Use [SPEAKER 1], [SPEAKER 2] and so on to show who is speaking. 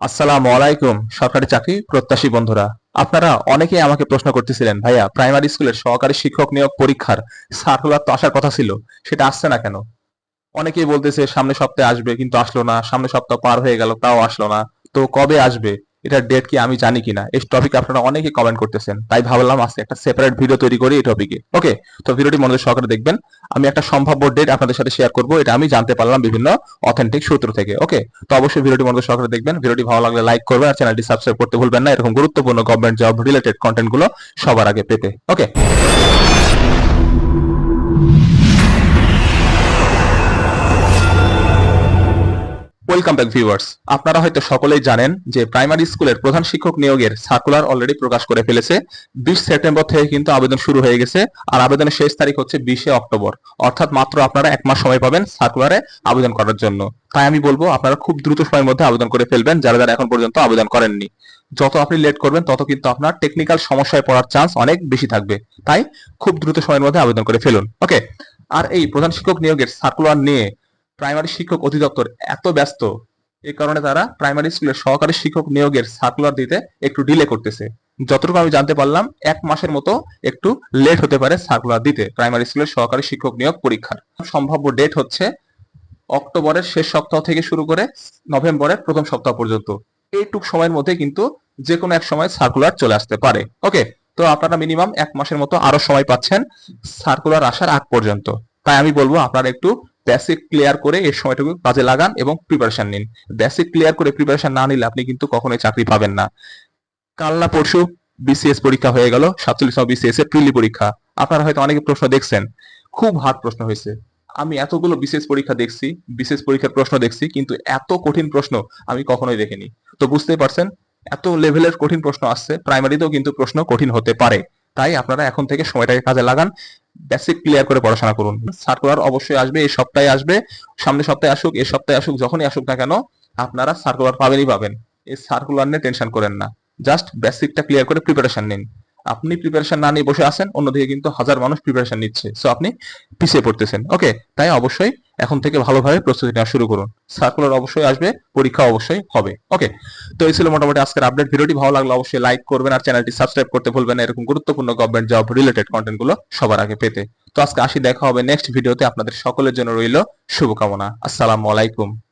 [SPEAKER 1] আসসালামু আলাইকুম, সরকারি চাকরি প্রত্যাশী বন্ধুরা। আপনারা অনেকেই আমাকে প্রশ্ন করতেছিলেন, ভাইয়া, প্রাইমারি স্কুলের সহকারী শিক্ষক নিয়োগ পরীক্ষার সার্কুলার তো আসার কথা ছিল, সেটা আসছে না কেন? অনেকেই বলতেছে সামনে সপ্তাহে আসবে, কিন্তু আসলো না। সামনে সপ্তাহ পার হয়ে গেল, তাও আসলো না। তো কবে আসবে? এটার ডেট কি আমি জানি কিনা। এই টপিকে আপনারা অনেকেই কমেন্ট করতেছেন। তাই ভাবলাম আজকে একটা সেপারেট ভিডিও তৈরি করি এই টপিকে ওকে তো ভিডিওটি মনোযোগ সহকারে দেখবেন। আমি একটা সম্ভাব্য ডেট আপনাদের সাথে শেয়ার করব। এটা আমি জানতে পারলাম বিভিন্ন অথেন্টিক সূত্র থেকে। ওকে তো অবশ্যই ভিডিওটি মনোযোগ সহকারে দেখবেন। ভিডিওটি ভালো লাগলে লাইক করবেন আর চ্যানেলটি সাবস্ক্রাইব করতে ভুলবেন না। এরকম গুরুত্বপূর্ণ গভর্নমেন্ট জব রিলেটেড কন্টেন্টগুলো সবার আগে পেতে। ওকে ওয়েলকাম ব্যাক ভিউয়ার্স আপনারা হয়তো সকলেই জানেন যে প্রাইমারি স্কুলের প্রধান শিক্ষক নিয়োগের সার্কুলার অলরেডি প্রকাশ করে ফেলেছে। বিশ সেপ্টেম্বর থেকে কিন্তু আবেদন শুরু হয়ে গেছে আর আবেদনের শেষ তারিখ হচ্ছে বিশে অক্টোবর। অর্থাৎ মাত্র আপনারা এক মাস সময় পাবেন সার্কুলারে আবেদন করার জন্য। তাই আমি বলব, আপনারা খুব দ্রুত সময়ের মধ্যে আবেদন করে ফেলবেন, যারা যারা এখন পর্যন্ত আবেদন করেননি। যত আপনি লেট করবেন, তত কিন্তু আপনার টেকনিক্যাল সমস্যায় পড়ার চান্স অনেক বেশি থাকবে। তাই খুব দ্রুত সময়ের মধ্যে আবেদন করে ফেলুন। ওকে আর এই প্রধান শিক্ষক নিয়োগের সার্কুলার নিয়ে প্রাইমারি শিক্ষক অধিদপ্তর এত ব্যস্ত এই কারণে তারা প্রাইমারি স্কুলের সহকারী শিক্ষক নিয়োগের সার্কুলার দিতে একটু ডিলে করতেছে। যতটুকু আমি জানতে পারলাম, এক মাসের মতো একটু লেট হতে পারে সার্কুলার দিতে প্রাইমারি স্কুলের সহকারী শিক্ষক নিয়োগ পরীক্ষার। সম্ভাব্য ডেট হচ্ছে অক্টোবরের শেষ সপ্তাহ থেকে শুরু করে নভেম্বরের প্রথম সপ্তাহ পর্যন্ত। এইটুক সময়ের মধ্যে কিন্তু যে কোনো এক সময় সার্কুলার চলে আসতে পারে। ওকে তো আপনারা মিনিমাম এক মাসের মতো আরও সময় পাচ্ছেন সার্কুলার আসার আগ পর্যন্ত। তাই আমি বলব আপনারা একটু বেসিক ক্লিয়ার করে এই সময়টুকু কাজে লাগান এবং প্রিপারেশন নিন। বেসিক ক্লিয়ার করে প্রিপারেশন না নিলে আপনি কিন্তু কখনোই চাকরি পাবেন না। কাল না পরশু বিসিএস পরীক্ষা হয়ে গেল, সাতচল্লিশতম বিসিএস এর প্রিলি পরীক্ষা। আপনারা হয়তো অনেকে প্রশ্ন দেখছেন, খুব হার্ড প্রশ্ন হয়েছে। আমি এতগুলো বিশেষ পরীক্ষা দেখছি বিশেষ পরীক্ষার প্রশ্ন দেখছি, কিন্তু এত কঠিন প্রশ্ন আমি কখনোই দেখিনি। তো বুঝতেই পারছেন, এত লেভেলের কঠিন প্রশ্ন আসছে প্রাইমারিতেও কিন্তু প্রশ্ন কঠিন হতে পারে। তাই আপনারা এখন থেকে সময়টাকে কাজে লাগান বেসিক ক্লিয়ার করে পড়াশোনা করুন। সার্কুলার অবশ্যই আসবে, এই সপ্তাহে আসবে সামনে সপ্তাহে আসুক, এই সপ্তাহে আসুক, যখনই আসুক না কেন, আপনারা সার্কুলার পাবেনই পাবেন। এই সার্কুলার নিয়ে টেনশন করেন না। জাস্ট বেসিকটা ক্লিয়ার করে প্রিপারেশন নিন। আপনি প্রিপারেশন না নিয়ে বসে আছেন, অন্যদিকে কিন্তু হাজার মানুষ প্রিপারেশন নিচ্ছে। সো আপনি পিছিয়ে পড়তেছেন। ওকে তাই অবশ্যই এখন থেকে ভালোভাবে প্রস্তুতি নেওয়া শুরু করুন। সার্কুলার অবশ্যই আসবে, পরীক্ষা অবশ্যই হবে। ওকে তো, এই ছিল মোটামুটি আজকের আপডেট ভিডিওটি ভালো লাগলে অবশ্যই লাইক করবেন আর চ্যানেলটি সাবস্ক্রাইব করতে ভুলবেন না। এরকম গুরুত্বপূর্ণ গভর্নমেন্ট জব রিলেটেড কন্টেন্টগুলো সবার আগে পেতে। তো, আজকে আসি, দেখা হবে নেক্সট ভিডিওতে আপনাদের সকলের জন্য রইল শুভকামনা। আসসালামু আলাইকুম।